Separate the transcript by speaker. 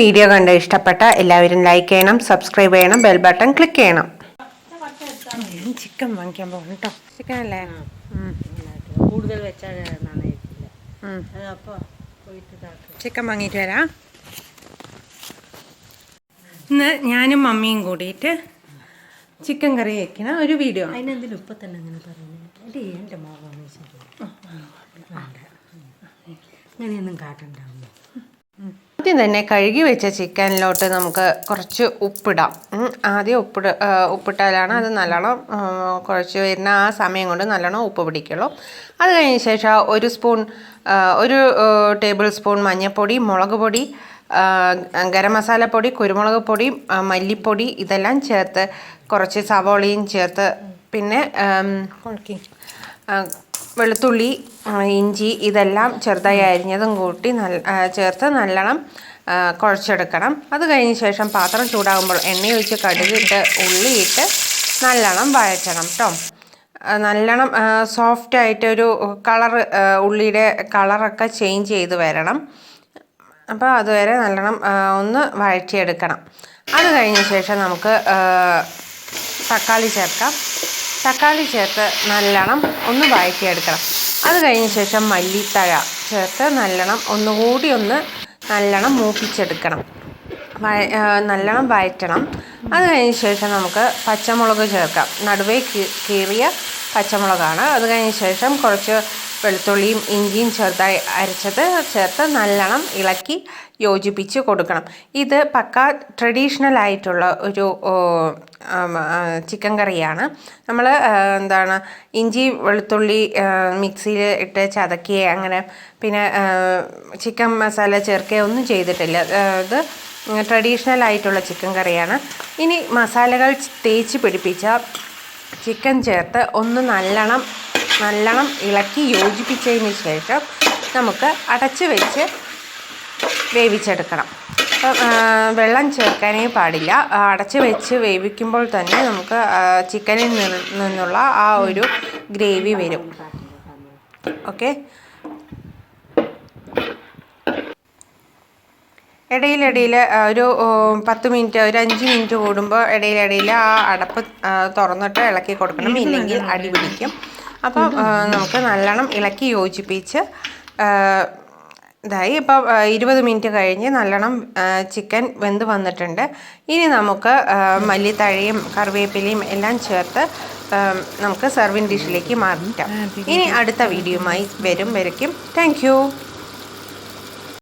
Speaker 1: Video കണ്ട് ഇഷ്ടപ്പെട്ട എല്ലാവരും ലൈക്ക് ചെയ്യണം സബ്സ്ക്രൈബ് ചെയ്യണം ബെൽ ബട്ടൺ ക്ലിക്ക് ചെയ്യണം. ചിക്കൻ വാങ്ങിക്കാൻ പോകണം കേട്ടോ ചിക്കൻ അല്ലേ?
Speaker 2: കൂടുതൽ വെച്ചാൽ
Speaker 1: ചിക്കൻ വാങ്ങിയിട്ട് വരാം. ഇന്ന് ഞാനും മമ്മിയും കൂടിയിട്ട് ചിക്കൻ കറി വയ്ക്കണ ഒരു വീഡിയോ ആണ്.
Speaker 2: അതിനെന്തിനും ഇപ്പം തന്നെ അങ്ങനെ പറയുന്നത് എടി എന്റെ മോളൊന്നും ശരി അങ്ങനെയൊന്നും കാട്ടണ്ടാവുന്നു
Speaker 1: ആദ്യം തന്നെ കഴുകി വെച്ച ചിക്കനിലോട്ട് നമുക്ക് കുറച്ച് ഉപ്പിടാം. ആദ്യം ഉപ്പിട ഉപ്പിട്ടാലാണ് അത് നല്ലോണം കുഴച്ച് വരുന്ന ആ സമയം കൊണ്ട് നല്ലോണം ഉപ്പ് പിടിക്കുള്ളൂ. അത് കഴിഞ്ഞ ശേഷം ഒരു സ്പൂൺ ഒരു ടേബിൾ സ്പൂൺ മഞ്ഞൾപ്പൊടി മുളക് പൊടി ഗരം മസാലപ്പൊടി കുരുമുളക് പൊടി മല്ലിപ്പൊടി ഇതെല്ലാം ചേർത്ത് കുറച്ച് സവോളയും ചേർത്ത് പിന്നെ വെളുത്തുള്ളി ഇഞ്ചി ഇതെല്ലാം ചെറുതായി അരിഞ്ഞതും കൂട്ടി നല്ല ചേർത്ത് നല്ലോണം കുഴച്ചെടുക്കണം. അത് കഴിഞ്ഞ ശേഷം പാത്രം ചൂടാകുമ്പോൾ എണ്ണയൊഴിച്ച് കടുകിട്ട് ഉള്ളിയിട്ട് നല്ലോണം വഴറ്റണം കേട്ടോ നല്ലോണം സോഫ്റ്റ് ആയിട്ടൊരു കളർ ഉള്ളിയുടെ കളറൊക്കെ ചേഞ്ച് ചെയ്ത് വരണം. അപ്പോൾ അതുവരെ നല്ലോണം ഒന്ന് വഴറ്റിയെടുക്കണം. അത് കഴിഞ്ഞ ശേഷം നമുക്ക് തക്കാളി ചേർക്കാം. തക്കാളി ചേർത്ത് നല്ലോണം ഒന്ന് വഴറ്റിയെടുക്കണം. അത് കഴിഞ്ഞ ശേഷം മല്ലിത്തഴ ചേർത്ത് നല്ലോണം ഒന്നുകൂടി ഒന്ന് നല്ലോണം മൂപ്പിച്ചെടുക്കണം. നല്ലോണം വഴറ്റണം. അത് കഴിഞ്ഞ ശേഷം നമുക്ക് പച്ചമുളക് ചേർക്കാം. നടുവേ കീറിയ പച്ചമുളകാണ്. അത് കഴിഞ്ഞ ശേഷം കുറച്ച് വെളുത്തുള്ളിയും ഇഞ്ചിയും ചെറുതായി അരച്ചത് ചേർത്ത് നല്ലോണം ഇളക്കി യോജിപ്പിച്ച് കൊടുക്കണം. ഇത് പക്ക ട്രഡീഷണൽ ആയിട്ടുള്ള ഒരു ചിക്കൻ കറിയാണ്. നമ്മൾ എന്താണ് ഇഞ്ചി വെളുത്തുള്ളി മിക്സിയിൽ ഇട്ട് ചതക്കി അങ്ങനെ പിന്നെ ചിക്കൻ മസാല ചേർക്കുകയോ ഒന്നും ചെയ്തിട്ടില്ല. ഇത് ട്രഡീഷണൽ ആയിട്ടുള്ള ചിക്കൻ കറിയാണ്. ഇനി മസാലകൾ തേച്ച് പിടിപ്പിച്ച ചിക്കൻ ചേർത്ത് ഒന്ന് നല്ലോണം നല്ലോണം ഇളക്കി യോജിപ്പിച്ചതിന് ശേഷം നമുക്ക് അടച്ച് വെച്ച് വേവിച്ചെടുക്കണം. വെള്ളം ചേർക്കാനേ പാടില്ല. അടച്ച് വെച്ച് വേവിക്കുമ്പോൾ തന്നെ നമുക്ക് ചിക്കനിൽ നിന്നുള്ള ആ ഒരു ഗ്രേവി വരും. ഓക്കെ? ഇടയിലിടയിൽ ഒരു പത്ത് മിനിറ്റ് ഒരു അഞ്ച് മിനിറ്റ് കൂടുമ്പോൾ ഇടയിലിടയിൽ ആ അടപ്പ് തുറന്നിട്ട് ഇളക്കി കൊടുക്കണം. ഇല്ലെങ്കിൽ അടി പിടിക്കും. അപ്പം ആ, നമുക്ക് നല്ലോണം ഇളക്കി യോജിപ്പിച്ച് ഇതായി. ഇപ്പം ഇരുപത് മിനിറ്റ് കഴിഞ്ഞ് നല്ലോണം ചിക്കൻ വെന്ത് വന്നിട്ടുണ്ട്. ഇനി നമുക്ക് മല്ലിത്തഴയും കറിവേപ്പിലയും എല്ലാം ചേർത്ത് നമുക്ക് സെർവിങ് ഡിഷിലേക്ക് മാറ്റാം. ഇനി അടുത്ത വീഡിയോയുമായി വരും വരയ്ക്കും. താങ്ക്